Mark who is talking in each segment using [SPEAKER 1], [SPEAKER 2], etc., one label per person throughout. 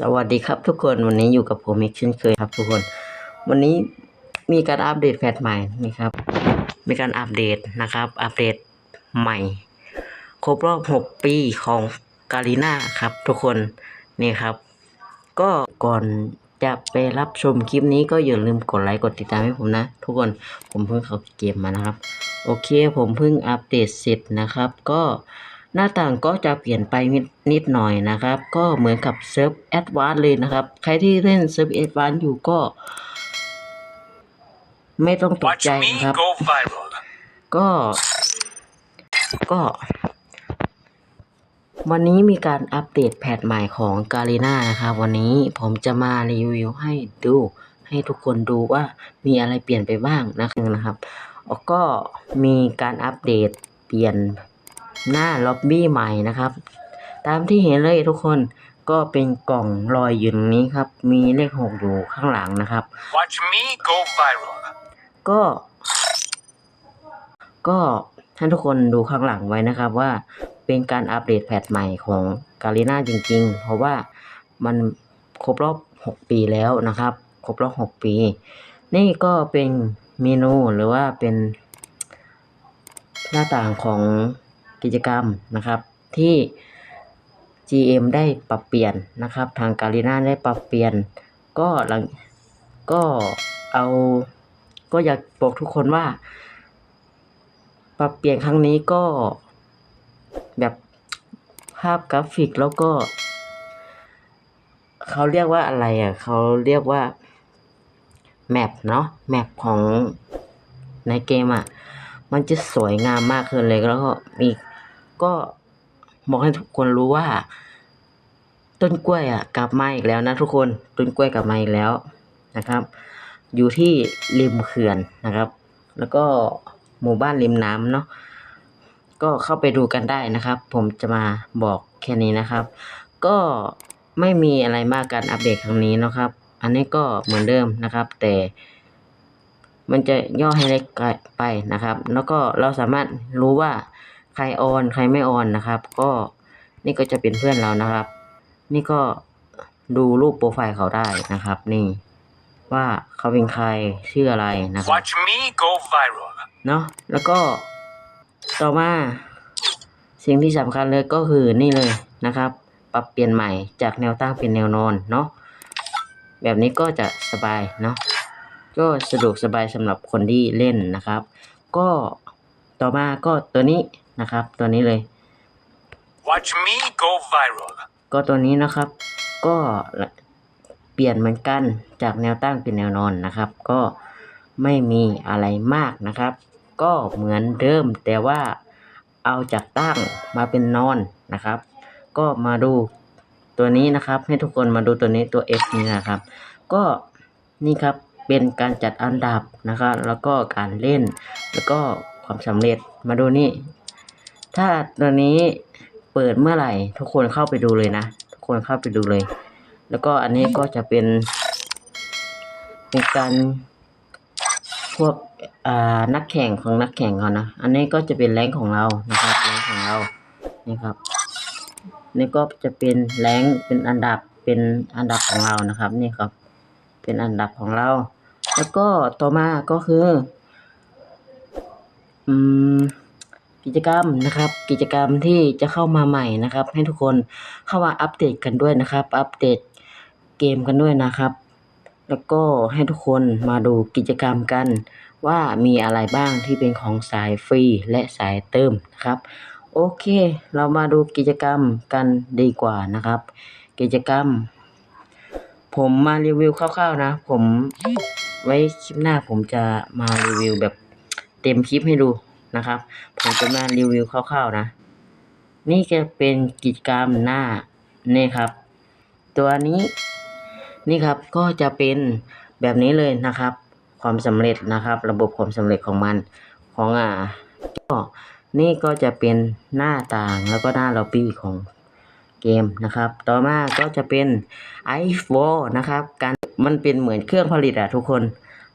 [SPEAKER 1] สวัสดีครับทุกคนวันนี้อยู่กับผมอีกเช่นเคยครับทุกคน วันนี้มีการอัปเดตแพทใหม่นี่ครับ มีการอัปเดตนะครับ อัปเดตใหม่ ครบรอบ 6 ปีของกาลิน่าครับทุกคนนี่ครับ ก็ก่อนจะไปรับชมคลิปนี้ก็อย่าลืมกดไลค์กดติดตามให้ผมนะ ทุกคนผมเพิ่งเข้าเกมมานะครับ โอเคผมเพิ่งอัปเดตเสร็จนะครับ ก็ หน้าต่างก็จะเปลี่ยนไปนิดนิดหน่อยนะครับ ก็เหมือนกับเซิร์ฟแอดวานซ์เลยนะครับ ใครที่เล่นเซิร์ฟแอดวานซ์อยู่ก็ ไม่ต้องตก
[SPEAKER 2] Watch
[SPEAKER 1] ใจ
[SPEAKER 2] me
[SPEAKER 1] นะครับ
[SPEAKER 2] go viral.
[SPEAKER 1] ก็ ก็ วันนี้มีการอัปเดตแพทใหม่ของกา r ีน่านะครับ วันนี้ผมจะมารีวิวให้ดู ให้ทุกคนดูว่ามีอะไรเปลี่ยนไปบ้างนะครับแล้วก็มีการอัปเดตเปลี่ยน หน้าล็อบบี้ใหม่นะครับ ตามที่เห็นเลยทุกคนก็เป็นกล่องลอยอยู่ตรงนี้ครับ มีเลขหกอยู่ข้างหลังนะครับ
[SPEAKER 2] Watch me go viral.
[SPEAKER 1] ก็ ก็ให้ทุกคนดูข้างหลังไว้นะครับว่าเป็นการอัปเดตแพทใหม่ของกา r ีน่าจริง ๆ เพราะว่ามันครบรอบ 6 ปีแล้วนะครับ ครบรอบ 6 ปี นี่ก็เป็นเมนูหรือว่าเป็นหน้าต่างของ กิจกรรมนะครับที่ GM ได้ปรับเปลี่ยนนะครับ ทางการีน่าได้ปรับเปลี่ยน ก็หลังก็เอาก็อยากบอกทุกคนว่า ปรับเปลี่ยนครั้งนี้ก็แบบภาพกราฟิกแล้วก็เขาเรียกว่าอะไรอะเขาเรียกว่าแมปเนาะแมปของในเกมอะ มันจะสวยงามมากขึ้นเลยแล้วก็มี ก็บอกให้ทุกคนรู้ว่า ต้นกล้วยอะกลับมาอีกแล้วนะทุกคนต้นกล้วยกลับมาอีกแล้วนะครับ อยู่ที่ริมเขื่อนนะครับ แล้วก็หมู่บ้านริมน้ำเนาะก็เข้าไปดูกันได้นะครับ ผมจะมาบอกแค่นี้นะครับ ก็ไม่มีอะไรมากการอัปเดตครั้งนี้นะครับ อันนี้ก็เหมือนเดิมนะครับ แต่ มันจะย่อให้เล็กไปนะครับ แล้วก็เราสามารถรู้ว่า ใครออนใครไม่ออนนะครับ ก็นี่ก็จะเป็นเพื่อนเรานะครับ นี่ก็ดูรูปโปรไฟล์เขาได้นะครับ นี่ ว่าเขาเป็นใครชื่ออะไรนะครับ
[SPEAKER 2] Watch me go viral.
[SPEAKER 1] เนาะแล้วก็ต่อมาสิ่งที่สำคัญเลยก็คือนี่เลยนะครับ ปรับเปลี่ยนใหม่จากแนวตั้งเป็นแนวนอนเนาะแบบนี้ก็จะสบายเนาะก็สะดวกสบายสำหรับคนที่เล่นนะครับ ก็ต่อมาก็ตัวนี้ นะครับ ตัวนี้เลย
[SPEAKER 2] Watch me go viral.
[SPEAKER 1] ก็ตัวนี้นะครับ ก็เปลี่ยนเหมือนกันจากแนวตั้งเป็นแนวนอนนะครับ ก็ไม่มีอะไรมากนะครับ ก็เหมือนเดิมแต่ว่าเอาจากตั้งมาเป็นนอนนะครับ ก็มาดูตัวนี้นะครับ ให้ทุกคนมาดูตัวนี้ตัว F นี้นะครับ ก็นี่ครับเป็นการจัดอันดับนะครับ แล้วก็การเล่น แล้วก็ความสำเร็จมาดูนี่ ถ้าตัวนี้เปิดเมื่อไหร่ ทุกคนเข้าไปดูเลยนะ ทุกคนเข้าไปดูเลย แล้วก็อันนี้ก็จะเป็น เป็นการพวกอ่านักแข่งของนักแข่งเขานะ อันนี้ก็จะเป็นแรงของเรานะครับแรงของเรานี่ครับนี่ก็จะเป็นแรงเป็นอันดับเป็นอันดับของเรานะครับ นี่ครับ เป็นอันดับของเรา แล้วก็ต่อมาก็คือ อืม กิจกรรมนะครับ กิจกรรมที่จะเข้ามาใหม่นะครับ ให้ทุกคนเข้ามาอัปเดตกันด้วยนะครับ อัปเดตเกมกันด้วยนะครับ แล้วก็ให้ทุกคนมาดูกิจกรรมกันว่ามีอะไรบ้างที่เป็นของสายฟรีและสายเติมนะครับ โอเค เรามาดูกิจกรรมกันดีกว่านะครับ กิจกรรม ผมมารีวิวคร่าวๆนะ ผมไว้คลิปหน้าผมจะมารีวิวแบบเต็มคลิปให้ดู นะครับ ผมจะมารีวิวคร่าวๆนะ นี่จะเป็นกิจกรรมหน้านี่ครับ ตัวนี้นี่ครับก็จะเป็นแบบนี้เลยนะครับ ความสำเร็จนะครับ ระบบความสำเร็จของมันของอ่าก็นี่ก็จะเป็นหน้าต่างแล้วก็หน้าล็อบบี้ของเกมนะครับ ต่อมาก็จะเป็น i p h o n e นะครับ การมันเป็นเหมือนเครื่องผลิตอะทุกคน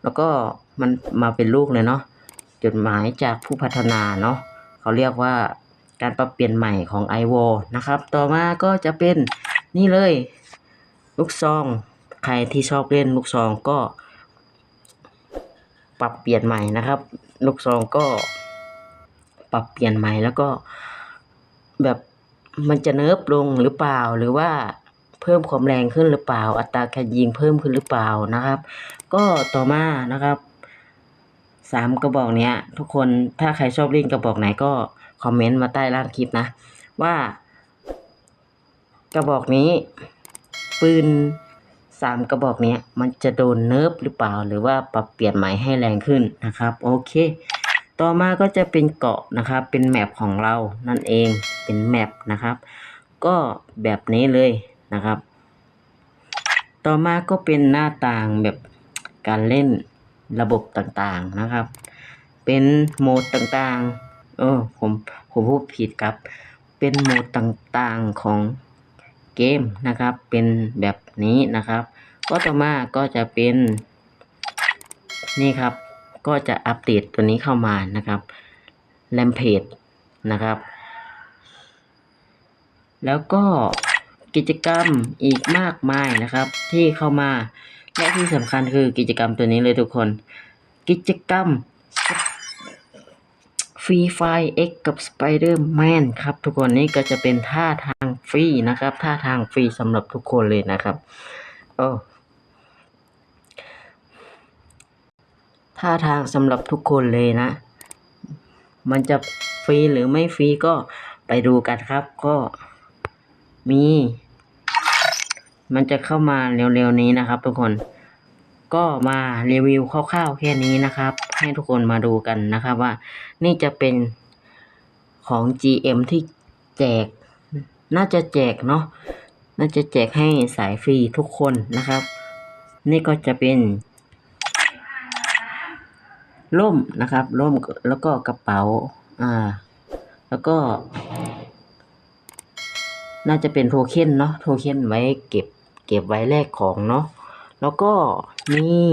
[SPEAKER 1] แล้วก็มันมาเป็นลูกเลยเนาะ จดหมายจากผู้พัฒนาเนาะเขาเรียกว่าการปรับเปลี่ยนใหม่ของ i w o นะครับ ต่อมาก็จะเป็นนี่เลย ลูกซอง ใครที่ชอบเล่นลูกซองก็ ปรับเปลี่ยนใหม่นะครับ ลูกซองก็ปรับเปลี่ยนใหม่แล้วก็แบบมันจะเนิร์ฟลงหรือเปล่าหรือว่าเพิ่มความแรงขึ้นหรือเปล่า อัตราการยิงเพิ่มขึ้นหรือเปล่านะครับ ก็ต่อมานะครับ สามกระบอกเนี้ย ทุกคนถ้าใครชอบเล่นกระบอกไหนก็คอมเมนต์มาใต้ล่างคลิปนะ ว่า กระบอกนี้ ปืนสามกระบอกเนี้ยมันจะโดนเนิร์ฟหรือเปล่า หรือว่าปรับเปลี่ยนใหม่ให้แรงขึ้นนะครับ โอเค ต่อมาก็จะเป็นเกาะนะครับ เป็นแมปของเรานั่นเองเป็นแมปนะครับ ก็แบบนี้เลยนะครับ ต่อมาก็เป็นหน้าต่างแบบการเล่น ระบบต่างๆนะครับ เป็นโหมดต่างๆ เออผมผมพูดผิดครับ เป็นโหมดต่างๆของเกมนะครับ เป็นแบบนี้นะครับ ก็ต่อมาก็จะเป็น นี่ครับ ก็จะอัปเดตตัวนี้เข้ามานะครับแ a มเพจนะครับ แล้วก็กิจกรรมอีกมากมายนะครับ ที่เข้ามา และที่สำคัญคือกิจกรรมตัวนี้เลยทุกคน กิจกรรมฟรีไฟ X กับ Spider-Man ครับ ทุกคนนี่ก็จะเป็นท่าทางฟรีนะครับท่าทางฟรีสำหรับทุกคนเลยนะครับโอ้ท่าทางสำหรับทุกคนเลยนะ มันจะฟรีหรือไม่ฟรีก็ไปดูกันครับ ก็มี มันจะเข้ามาเร็วๆนี้นะครับ ทุกคน ก็มารีวิวคร่าวๆแค่นี้นะครับ ให้ทุกคนมาดูกันนะครับว่า นี่จะเป็นของ GM ที่แจก น่าจะแจกเนาะน่าจะแจกให้สายฟรีทุกคนนะครับ นี่ก็จะเป็นร่มนะครับร่มแล้วก็กระเป๋า อ่า แล้วก็ น่าจะเป็นโทเค็นเนาะโทเค็นไว้เก็บ เก็บไว้แลกของเนาะแล้วก็นี่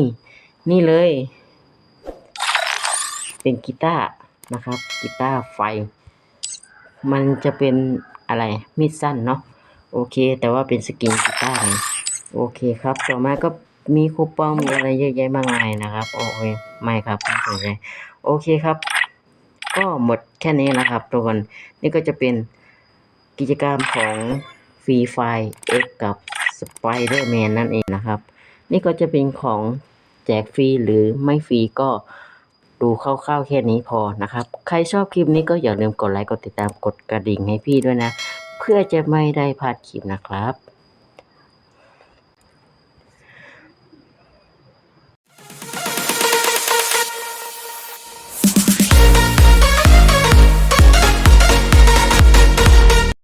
[SPEAKER 1] นี่เลย เป็นกีตาร์นะครับกีตาร์ไฟ มันจะเป็นอะไรมีดสั้นเนาะโอเค แต่ว่าเป็นสกินกีตาร์โอเคครับ ต่อมาก็มีคูปองมีอะไรเยอะแยะมากมายนะครับ โอเคไม่ครับไม่สนใจโอเคครับ ก็หมดแค่นี้นะครับทุกคนนี่ก็จะเป็นกิจกรรมของฟรีไฟ X กับ สไปเดอร์แมนนั่นเองนะครับ นี่ก็จะเป็นของแจกฟรีหรือไม่ฟรีก็ดูคร่าวๆแค่นี้พอนะครับ ใครชอบคลิปนี้ก็อย่าลืมกดไลค์ กดติดตาม กดกระดิ่งให้พี่ด้วยนะ เพื่อจะไม่ได้พลาดคลิปนะครับ